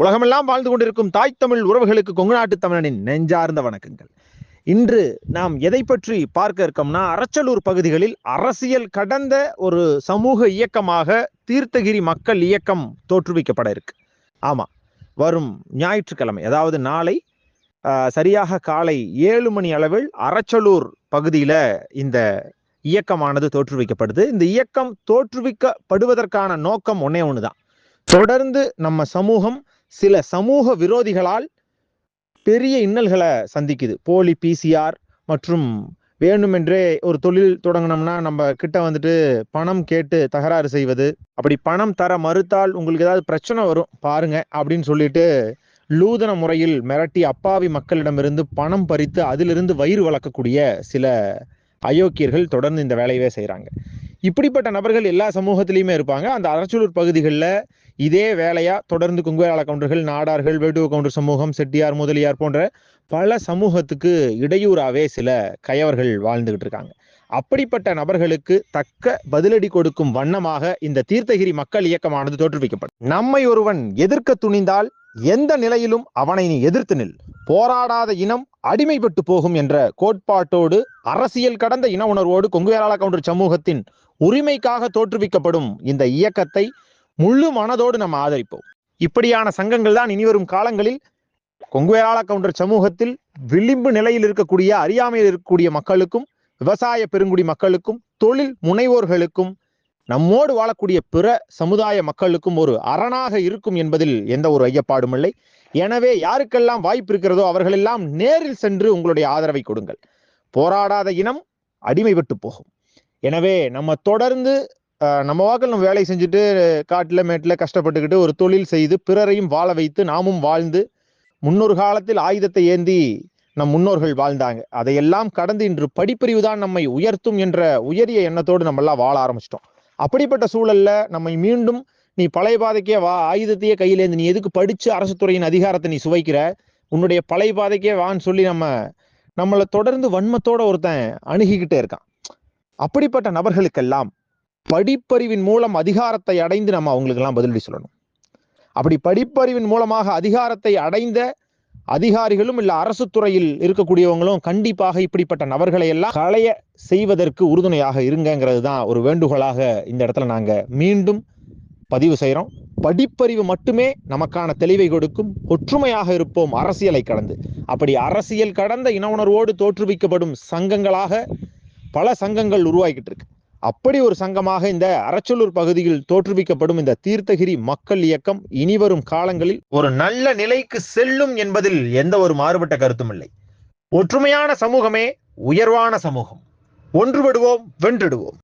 உலகமெல்லாம் வாழ்ந்து கொண்டிருக்கும் தாய் தமிழ் உறவுகளுக்கு கொங்கு நாட்டு தமிழனின் நெஞ்சார்ந்த வணக்கங்கள். இன்று நாம் எதை பற்றி பார்க்க இருக்கோம்னா அரச்சலூர் பகுதிகளில் அரசியல் கடந்த ஒரு சமூக இயக்கமாக தீர்த்தகிரி மக்கள் இயக்கம் தோற்றுவிக்கப்பட இருக்கு. ஆமா வரும் ஞாயிற்றுக்கிழமை அதாவது நாளை சரியாக காலை ஏழு மணி அளவில் அரச்சலூர் பகுதியில் இந்த இயக்கமானது தோற்றுவிக்கப்படுது. இந்த இயக்கம் தோற்றுவிக்கப்படுவதற்கான நோக்கம் ஒன்னே ஒன்று தான் தொடர்ந்து நம்ம சமூகம் சில சமூக விரோதிகளால் பெரிய இன்னல்களை சந்திக்குது. போலி பிசிஆர் மற்றும் வேணுமென்றே ஒரு தொழில் தொடங்கினோம்னா நம்ம கிட்ட வந்துட்டு பணம் கேட்டு தகராறு செய்வது. அப்படி பணம் தர மறுத்தால் உங்களுக்கு ஏதாவது பிரச்சனை வரும் பாருங்க அப்படின்னு சொல்லிட்டு லூதன முறையில் மிரட்டி அப்பாவி மக்களிடமிருந்து பணம் பறித்து அதிலிருந்து வயிறு வளர்க்கக்கூடிய சில அயோக்கியர்கள் தொடர்ந்து இந்த வேலையவே செய்கிறாங்க இப்படிப்பட்ட நபர்கள் எல்லா சமூகத்திலையுமே இருப்பாங்க. அந்த அரச்சலூர் பகுதிகளில் இதே வேலையாக தொடர்ந்து குங்குவேலாள கவுண்டர்கள் நாடார்கள் வேட்டுவ கவுண்டர் சமூகம் செட்டியார் முதலியார் போன்ற பல சமூகத்துக்கு இடையூறாவே சில கயவர்கள் வாழ்ந்துகிட்டு இருக்காங்க. அப்படிப்பட்ட நபர்களுக்கு தக்க பதிலடி கொடுக்கும் வண்ணமாக இந்த தீர்த்தகிரி மக்கள் இயக்கமானது தோற்றுவிக்கப்படும். நம்மை ஒருவன் எதிர்க்க துணிந்தால் எந்த நிலையிலும் அவனை நீ எதிர்த்து நில். போராடாத இனம் அடிமைப்பட்டு போகும் என்ற கோட்பாட்டோடு அரசியல் கடந்த இன உணர்வோடு கொங்குவேலாள கவுண்டர் சமூகத்தின் உரிமைக்காக தோற்றுவிக்கப்படும் இந்த இயக்கத்தை முழு மனதோடு நம்ம ஆதரிப்போம். இப்படியான சங்கங்கள் தான் இனிவரும் காலங்களில் கொங்குவேளாள கவுண்டர் சமூகத்தில் விளிம்பு நிலையில் இருக்கக்கூடிய அறியாமையில் இருக்கக்கூடிய மக்களுக்கும் விவசாய பெருங்குடி மக்களுக்கும் தொழில் முனைவோர்களுக்கும் நம்மோடு வாழக்கூடிய பிற சமுதாய மக்களுக்கும் ஒரு அரணாக இருக்கும் என்பதில் எந்த ஒரு ஐயப்பாடும் இல்லை. எனவே யாருக்கெல்லாம் வாய்ப்பு இருக்கிறதோ அவர்களெல்லாம் நேரில் சென்று உங்களுடைய ஆதரவை கொடுங்கள். போராடாத இனம் அடிமைப்பட்டு போகும். எனவே நம்ம தொடர்ந்து நம்ம வாக்கில் நம்ம வேலை செஞ்சுட்டு காட்டில் மேட்டில் கஷ்டப்பட்டுக்கிட்டு ஒரு தொழில் செய்து பிறரையும் வாழ வைத்து நாமும் வாழ்ந்து முன்னொரு காலத்தில் ஆயுதத்தை ஏந்தி நம் முன்னோர்கள் வாழ்ந்தாங்க. அதையெல்லாம் கடந்து இன்று படிப்பறிவு தான் நம்மை உயர்த்தும் என்ற உயரிய எண்ணத்தோடு நம்ம எல்லாம் வாழ ஆரம்பிச்சிட்டோம். அப்படிப்பட்ட சூழல்ல நம்மை மீண்டும் நீ பழைய பாதைக்கே வா ஆயுதத்தையே கையிலேந்து நீ எதுக்கு படிச்சு அரசு துறையின் அதிகாரத்தை நீ சுவைக்கிற? உன்னுடைய பழைய பாதைக்கே வான்னு சொல்லி நம்ம நம்மளை தொடர்ந்து வன்மத்தோட ஒருத்தன் அணுகிக்கிட்டே இருக்கான். அப்படிப்பட்ட நபர்களுக்கெல்லாம் படிப்பறிவின் மூலம் அதிகாரத்தை அடைந்து நம்ம அவங்களுக்கெல்லாம் பதிலடி சொல்லணும். அப்படி படிப்பறிவின் மூலமாக அதிகாரத்தை அடைந்த அதிகாரிகளும் இல்லை அரசு துறையில் இருக்கக்கூடியவங்களும் கண்டிப்பாக இப்படிப்பட்ட நபர்களை எல்லாம் களைய செய்வதற்கு உறுதுணையாக இருங்கங்கிறது தான் ஒரு வேண்டுகோளாக இந்த இடத்துல நாங்கள் மீண்டும் பதிவு செய்கிறோம் படிப்பறிவு மட்டுமே நமக்கான தெளிவை கொடுக்கும். ஒற்றுமையாக இருப்போம் அரசியலை கடந்து. அப்படி அரசியல் கடந்த இன உணர்வோடு தோற்றுவிக்கப்படும் சங்கங்களாக பல சங்கங்கள் உருவாகிட்டு இருக்கு அப்படி ஒரு சங்கமாக இந்த அரச்சலூர் பகுதியில் தோற்றுவிக்கப்படும் இந்த தீர்த்தகிரி மக்கள் இயக்கம் இனிவரும் காலங்களில் ஒரு நல்ல நிலைக்கு செல்லும் என்பதில் எந்த ஒரு மாறுபட்ட கருத்தும் இல்லை. ஒற்றுமையான சமூகமே உயர்வான சமூகம். ஒன்றுபடுவோம் வென்றிடுவோம்.